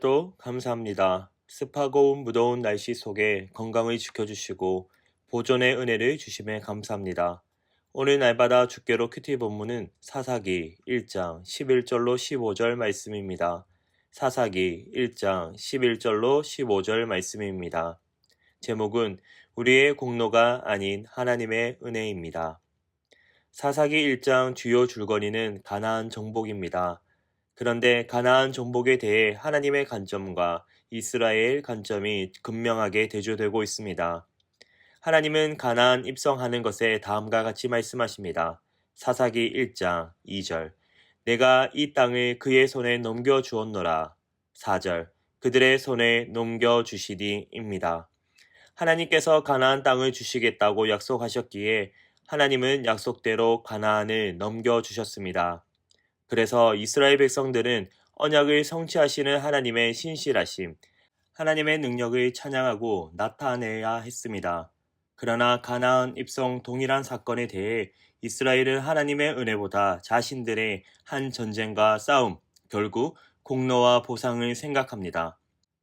오늘도 감사합니다. 습하고 무더운 날씨 속에 건강을 지켜주시고 보존의 은혜를 주심에 감사합니다. 오늘 날마다 주께로 큐티 본문은 사사기 1장 11절로 15절 말씀입니다. 사사기 1장 11절로 15절 말씀입니다. 제목은 우리의 공로가 아닌 하나님의 은혜입니다. 사사기 1장 주요 줄거리는 가나안 정복입니다. 그런데 가나안 정복에 대해 하나님의 관점과 이스라엘 관점이 극명하게 대조되고 있습니다. 하나님은 가나안 입성하는 것에 다음과 같이 말씀하십니다. 사사기 1장 2절 내가 이 땅을 그의 손에 넘겨 주었노라. 4절 그들의 손에 넘겨 주시리입니다. 하나님께서 가나안 땅을 주시겠다고 약속하셨기에 하나님은 약속대로 가나안을 넘겨 주셨습니다. 그래서 이스라엘 백성들은 언약을 성취하시는 하나님의 신실하심, 하나님의 능력을 찬양하고 나타내야 했습니다. 그러나 가나안 입성 동일한 사건에 대해 이스라엘은 하나님의 은혜보다 자신들의 한 전쟁과 싸움, 결국 공로와 보상을 생각합니다.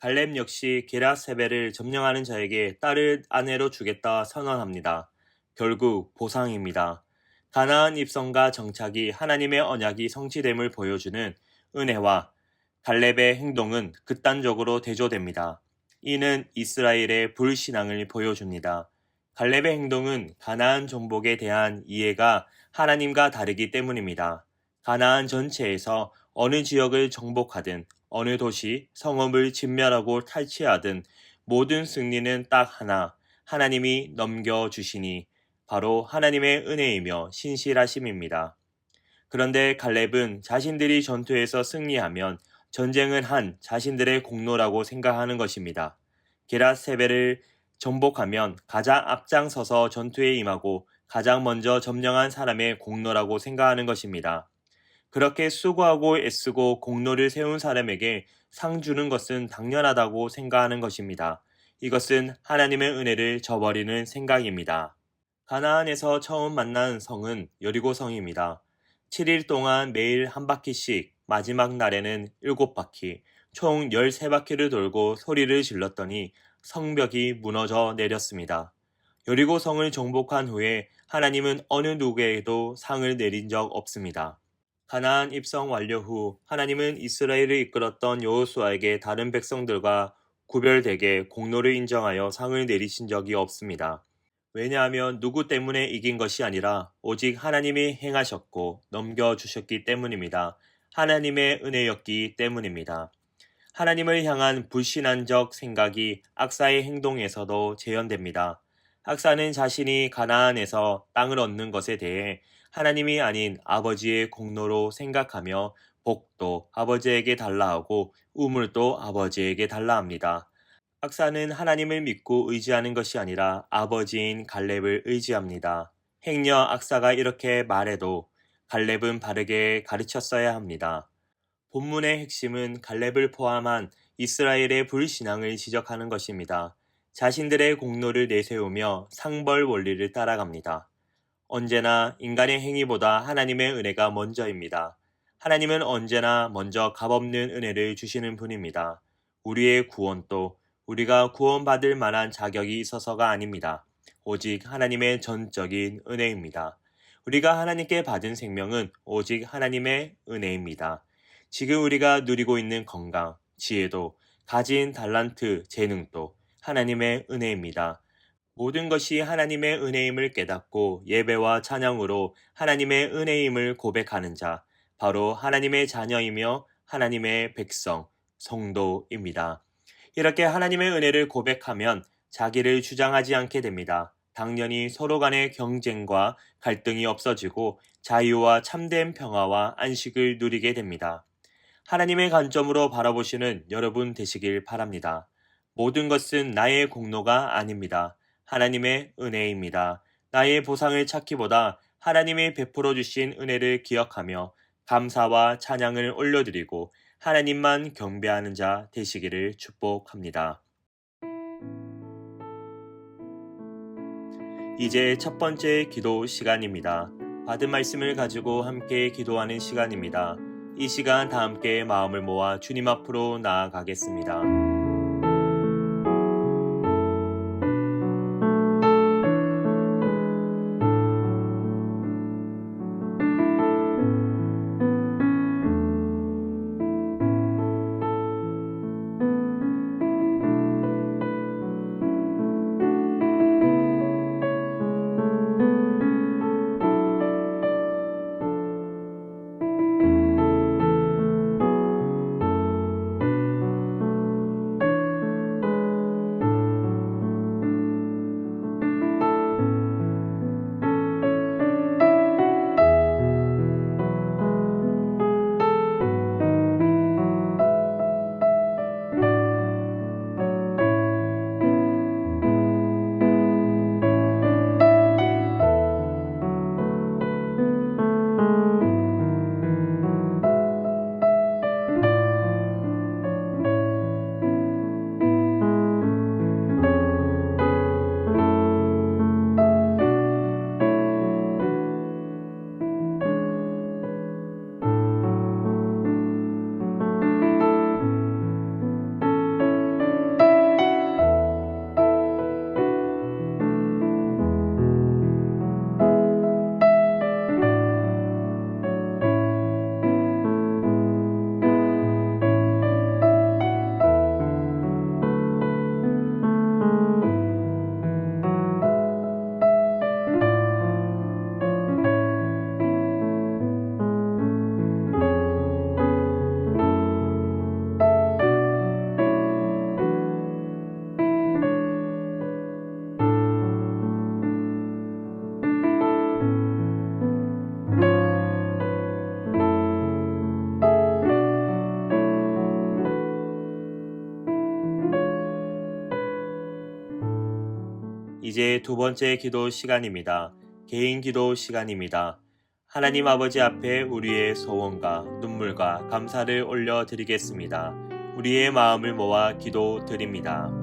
갈렙 역시 게라세벨을 점령하는 자에게 딸을 아내로 주겠다 선언합니다. 결국 보상입니다. 가나안 입성과 정착이 하나님의 언약이 성취됨을 보여주는 은혜와 갈렙의 행동은 극단적으로 대조됩니다. 이는 이스라엘의 불신앙을 보여줍니다. 갈렙의 행동은 가나안 정복에 대한 이해가 하나님과 다르기 때문입니다. 가나안 전체에서 어느 지역을 정복하든 어느 도시, 성읍을 진멸하고 탈취하든 모든 승리는 딱 하나, 하나님이 넘겨주시니 바로 하나님의 은혜이며 신실하심입니다. 그런데 갈렙은 자신들이 전투에서 승리하면 전쟁은 한 자신들의 공로라고 생각하는 것입니다. 게라세벨을 정복하면 가장 앞장서서 전투에 임하고 가장 먼저 점령한 사람의 공로라고 생각하는 것입니다. 그렇게 수고하고 애쓰고 공로를 세운 사람에게 상 주는 것은 당연하다고 생각하는 것입니다. 이것은 하나님의 은혜를 저버리는 생각입니다. 가나안에서 처음 만난 성은 여리고 성입니다. 7일 동안 매일 한 바퀴씩 마지막 날에는 7바퀴, 총 13바퀴를 돌고 소리를 질렀더니 성벽이 무너져 내렸습니다. 여리고 성을 정복한 후에 하나님은 어느 누구에게도 상을 내린 적 없습니다. 가나안 입성 완료 후 하나님은 이스라엘을 이끌었던 여호수아에게 다른 백성들과 구별되게 공로를 인정하여 상을 내리신 적이 없습니다. 왜냐하면 누구 때문에 이긴 것이 아니라 오직 하나님이 행하셨고 넘겨주셨기 때문입니다. 하나님의 은혜였기 때문입니다. 하나님을 향한 불신한적 생각이 악사의 행동에서도 재현됩니다. 악사는 자신이 가나안에서 땅을 얻는 것에 대해 하나님이 아닌 아버지의 공로로 생각하며 복도 아버지에게 달라 하고 우물도 아버지에게 달라 합니다. 악사는 하나님을 믿고 의지하는 것이 아니라 아버지인 갈렙을 의지합니다. 행여 악사가 이렇게 말해도 갈렙은 바르게 가르쳤어야 합니다. 본문의 핵심은 갈렙을 포함한 이스라엘의 불신앙을 지적하는 것입니다. 자신들의 공로를 내세우며 상벌 원리를 따라갑니다. 언제나 인간의 행위보다 하나님의 은혜가 먼저입니다. 하나님은 언제나 먼저 값없는 은혜를 주시는 분입니다. 우리의 구원도 우리가 구원받을 만한 자격이 있어서가 아닙니다. 오직 하나님의 전적인 은혜입니다. 우리가 하나님께 받은 생명은 오직 하나님의 은혜입니다. 지금 우리가 누리고 있는 건강, 지혜도, 가진 달란트, 재능도 하나님의 은혜입니다. 모든 것이 하나님의 은혜임을 깨닫고 예배와 찬양으로 하나님의 은혜임을 고백하는 자, 바로 하나님의 자녀이며 하나님의 백성, 성도입니다. 이렇게 하나님의 은혜를 고백하면 자기를 주장하지 않게 됩니다. 당연히 서로 간의 경쟁과 갈등이 없어지고 자유와 참된 평화와 안식을 누리게 됩니다. 하나님의 관점으로 바라보시는 여러분 되시길 바랍니다. 모든 것은 나의 공로가 아닙니다. 하나님의 은혜입니다. 나의 보상을 찾기보다 하나님이 베풀어 주신 은혜를 기억하며 감사와 찬양을 올려드리고 하나님만 경배하는 자 되시기를 축복합니다. 이제 첫 번째 기도 시간입니다. 받은 말씀을 가지고 함께 기도하는 시간입니다. 이 시간 다 함께 마음을 모아 주님 앞으로 나아가겠습니다. 두 번째 기도 시간입니다. 개인 기도 시간입니다. 하나님 아버지 앞에 우리의 소원과 눈물과 감사를 올려드리겠습니다. 우리의 마음을 모아 기도 드립니다.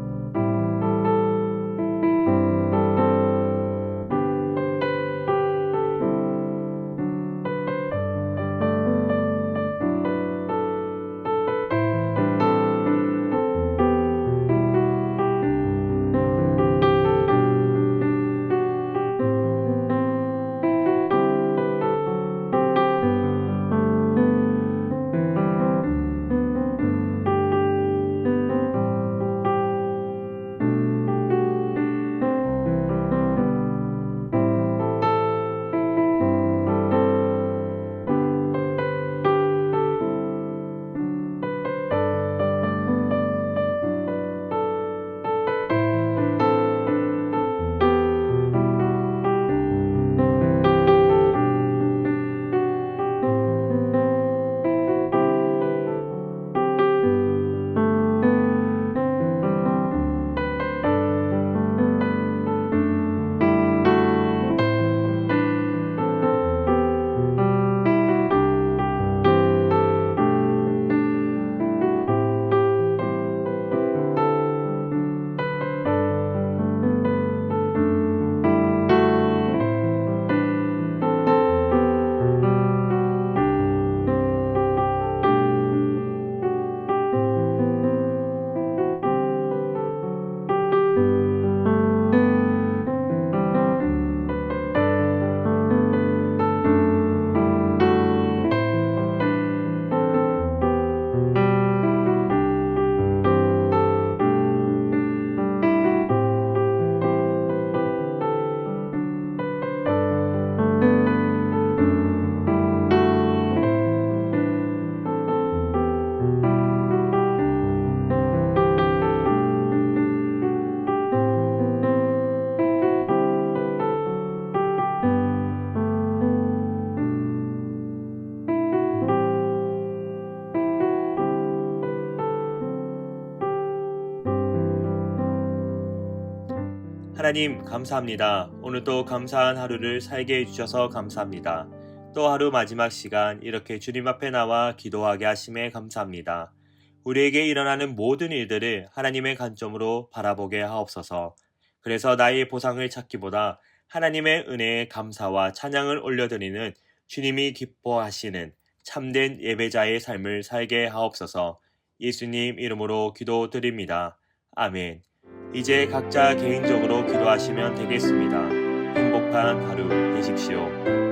하나님 감사합니다. 오늘도 감사한 하루를 살게 해주셔서 감사합니다. 또 하루 마지막 시간 이렇게 주님 앞에 나와 기도하게 하심에 감사합니다. 우리에게 일어나는 모든 일들을 하나님의 관점으로 바라보게 하옵소서. 그래서 나의 보상을 찾기보다 하나님의 은혜에 감사와 찬양을 올려드리는 주님이 기뻐하시는 참된 예배자의 삶을 살게 하옵소서 예수님 이름으로 기도드립니다. 아멘. 이제 각자 개인적으로 기도하시면 되겠습니다. 행복한 하루 되십시오.